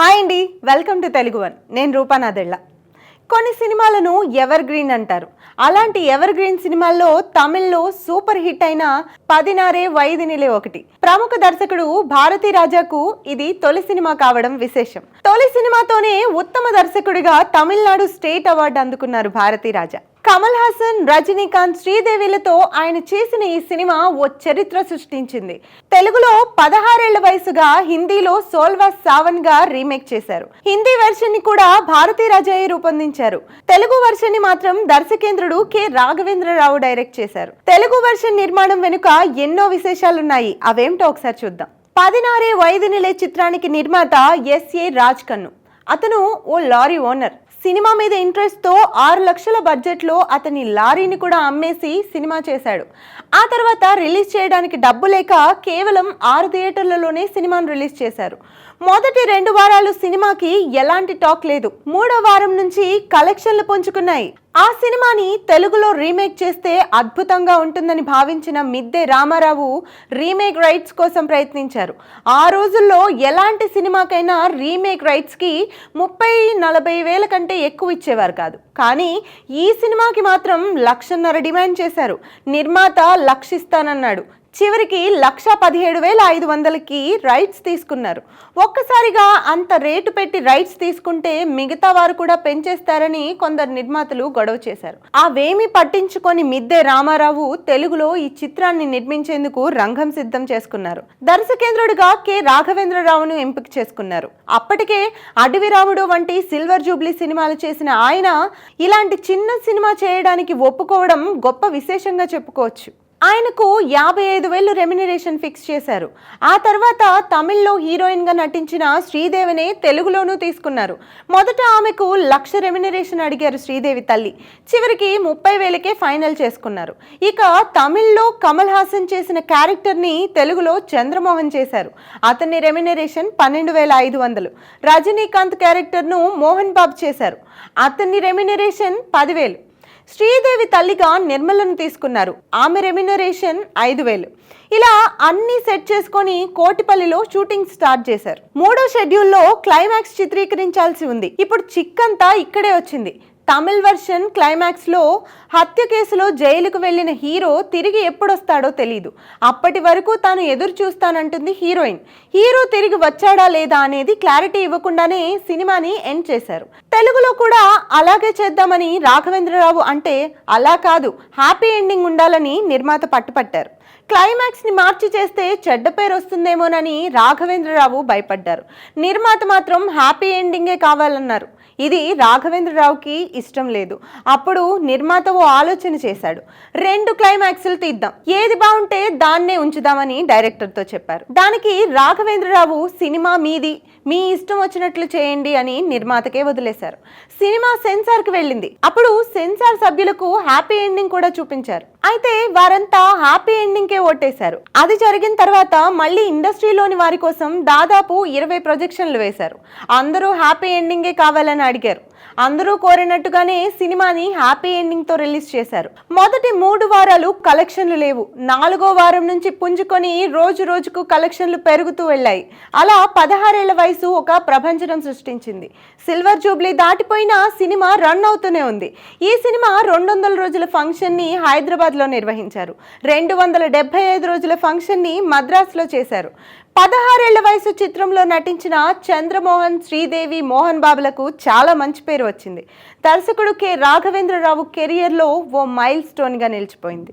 Hi అండి welcome to Telugu one. నేను రూపానాదెళ్ళ కొన్ని సినిమాలను ఎవర్ గ్రీన్ అంటారు. అలాంటి ఎవర్ గ్రీన్ సినిమాల్లో తమిళ్ళో సూపర్ హిట్ అయిన పదినారే వైదినిలే ఒకటి. ప్రముఖ దర్శకుడు భారతీ రాజాకు ఇది తొలి సినిమా కావడం విశేషం. తొలి సినిమాతోనే ఉత్తమ దర్శకుడిగా తమిళనాడు స్టేట్ అవార్డు అందుకున్నారు భారతీ రాజా. కమల్ హాసన్ రజనీకాంత్ శ్రీదేవిలతో ఆయన చేసిన ఈ సినిమా ఓ చరిత్ర సృష్టించింది. తెలుగులో పదహారేళ్ళ వయసుగా హిందీలో సోల్వా సావన్గా రీమేక్ చేశారు. హిందీ వెర్షన్ని కూడా భారతీ రాజాయే రూపొందించారు. తెలుగు వెర్షన్ని మాత్రం దర్శకేంద్రుడు కె. రాఘవేంద్రరావు డైరెక్ట్ చేశారు. తెలుగు వెర్షన్ నిర్మాణం వెనుక ఎన్నో విశేషాలున్నాయి. అవేమిటో ఒకసారి చూద్దాం. పదినారే వైదినిలే చిత్రానికి నిర్మాత ఎస్ఏ రాజ్ కన్ను. అతను ఓ లారీ ఓనర్. సినిమా మీద ఇంట్రెస్ట్తో ఆరు లక్షల బడ్జెట్లో అతని లారీని కూడా అమ్మేసి సినిమా చేశాడు. ఆ తర్వాత రిలీజ్ చేయడానికి డబ్బు లేక కేవలం ఆరు థియేటర్లలోనే సినిమాను రిలీజ్ చేశారు. మొదటి రెండు వారాలు సినిమాకి ఎలాంటి టాక్ లేదు. మూడో వారం నుంచి కలెక్షన్లు పుంజుకున్నాయి. ఆ సినిమాని తెలుగులో రీమేక్ చేస్తే అద్భుతంగా ఉంటుందని భావించిన మిద్దె రామారావు రీమేక్ రైట్స్ కోసం ప్రయత్నించారు. ఆ రోజుల్లో ఎలాంటి సినిమాకైనా రీమేక్ రైట్స్కి ముప్పై నలభై వేల కంటే ఎక్కువ ఇచ్చేవారు కాదు. కానీ ఈ సినిమాకి మాత్రం లక్షన్నర డిమాండ్ చేశారు. నిర్మాత లక్షిస్తానన్నాడు. చివరికి లక్ష పదిహేడు వేల ఐదు వందలకి రైట్స్ తీసుకున్నారు. ఒక్కసారిగా అంత రేటు పెట్టి రైట్స్ తీసుకుంటే మిగతా వారు కూడా పెంచేస్తారని కొందరు నిర్మాతలు గొడవ చేశారు. అవేమి పట్టించుకొని మిద్దె రామారావు తెలుగులో ఈ చిత్రాన్ని నిర్మించేందుకు రంగం సిద్ధం చేసుకున్నారు. దర్శకేంద్రుడిగా కె. రాఘవేంద్రరావును ఎంపిక చేసుకున్నారు. అప్పటికే అడవి రాముడు వంటి సిల్వర్ జూబ్లీ సినిమాలు చేసిన ఆయన ఇలాంటి చిన్న సినిమా చేయడానికి ఒప్పుకోవడం గొప్ప విశేషంగా చెప్పుకోవచ్చు. ఆయనకు యాభై ఐదు వేలు రెమ్యునరేషన్ ఫిక్స్ చేశారు. ఆ తర్వాత తమిళ్ళో హీరోయిన్గా నటించిన శ్రీదేవినే తెలుగులోనూ తీసుకున్నారు. మొదట ఆమెకు లక్ష రెమ్యునరేషన్ అడిగారు శ్రీదేవి తల్లి. చివరికి ముప్పై వేలకే ఫైనల్ చేసుకున్నారు. ఇక తమిళ్ళో కమల్ హాసన్ చేసిన క్యారెక్టర్ని తెలుగులో చంద్రమోహన్ చేశారు. అతని రెమ్యునరేషన్ పన్నెండు వేల ఐదు వందలు. రజనీకాంత్ క్యారెక్టర్ను మోహన్ బాబు చేశారు. అతని రెమ్యునరేషన్ పదివేలు. శ్రీదేవి తల్లిగా నిర్మలను తీసుకున్నారు. ఆమె రెమ్యునరేషన్ ఐదు వేలు. ఇలా అన్ని సెట్ చేసుకొని కోటిపల్లిలో షూటింగ్ స్టార్ట్ చేశారు. మూడో షెడ్యూల్లో క్లైమాక్స్ చిత్రీకరించాల్సి ఉంది. ఇప్పుడు చిక్కంతా ఇక్కడే వచ్చింది. తమిళ్ వర్షన్ క్లైమాక్స్లో హత్య కేసులో జైలుకు వెళ్ళిన హీరో తిరిగి ఎప్పుడొస్తాడో తెలియదు అప్పటి వరకు తాను ఎదురు చూస్తానంటుంది హీరోయిన్. హీరో తిరిగి వచ్చాడా లేదా అనేది క్లారిటీ ఇవ్వకుండానే సినిమాని ఎండ్ చేశారు. తెలుగులో కూడా అలాగే చేద్దామని రాఘవేంద్రరావు అంటే అలా కాదు హ్యాపీ ఎండింగ్ ఉండాలని నిర్మాత పట్టుపట్టారు. క్లైమాక్స్ని మార్చి చేస్తే చెడ్డ పేరు వస్తుందేమోనని రాఘవేంద్రరావు భయపడ్డారు. నిర్మాత మాత్రం హ్యాపీ ఎండింగే కావాలన్నారు. ఇది రాఘవేంద్రరావుకి ఇష్టం లేదు. అప్పుడు నిర్మాత ఓ ఆలోచన చేశాడు. రెండు క్లైమాక్స్లు తీద్దాం. ఏది బాగుంటే దాన్నే ఉంచుదామని డైరెక్టర్తో చెప్పారు. దానికి రాఘవేంద్రరావు సినిమా మీది మీ ఇష్టం వచ్చినట్లు చేయండి అని నిర్మాతకే వదిలేశారు. సినిమా సెన్సార్కి వెళ్ళింది. అప్పుడు సెన్సార్ సభ్యులకు హ్యాపీ ఎండింగ్ కూడా చూపించారు. అయితే వారంతా హ్యాపీ ఎండింగ్కే ఓటేశారు. అది జరిగిన తర్వాత మళ్ళీ ఇండస్ట్రీలోని వారి కోసం దాదాపు ఇరవై ప్రొజెక్షన్లు వేశారు. అందరూ హ్యాపీ ఎండింగే కావాలని అడిగారు. అందరూ కోరినట్టుగానే సినిమాని హ్యాపీ ఎండింగ్తో రిలీజ్ చేశారు. మొదటి మూడు వారాలు కలెక్షన్లు లేవు. నాలుగో వారం నుంచి పుంజుకొని రోజు రోజుకు కలెక్షన్లు పెరుగుతూ వెళ్ళాయి. అలా పదహారేళ్ళ వయసు ఒక ప్రభంజనం సృష్టించింది. సిల్వర్ జూబ్లీ దాటిపోయిన సినిమా రన్ అవుతూనే ఉంది. ఈ సినిమా రెండు వందల రోజుల ఫంక్షన్ని హైదరాబాద్లో నిర్వహించారు. రెండు వందల డెబ్బై ఐదు రోజుల ఫంక్షన్ని మద్రాసులో చేశారు. పదహారేళ్ళ వయసు చిత్రంలో నటించిన చంద్రమోహన్ శ్రీదేవి మోహన్ బాబులకు చాలా మంచి పేరు వచ్చింది. దర్శకుడు కె. రాఘవేంద్రరావు కెరియర్లో ఓ మైల్ స్టోన్గా నిలిచిపోయింది.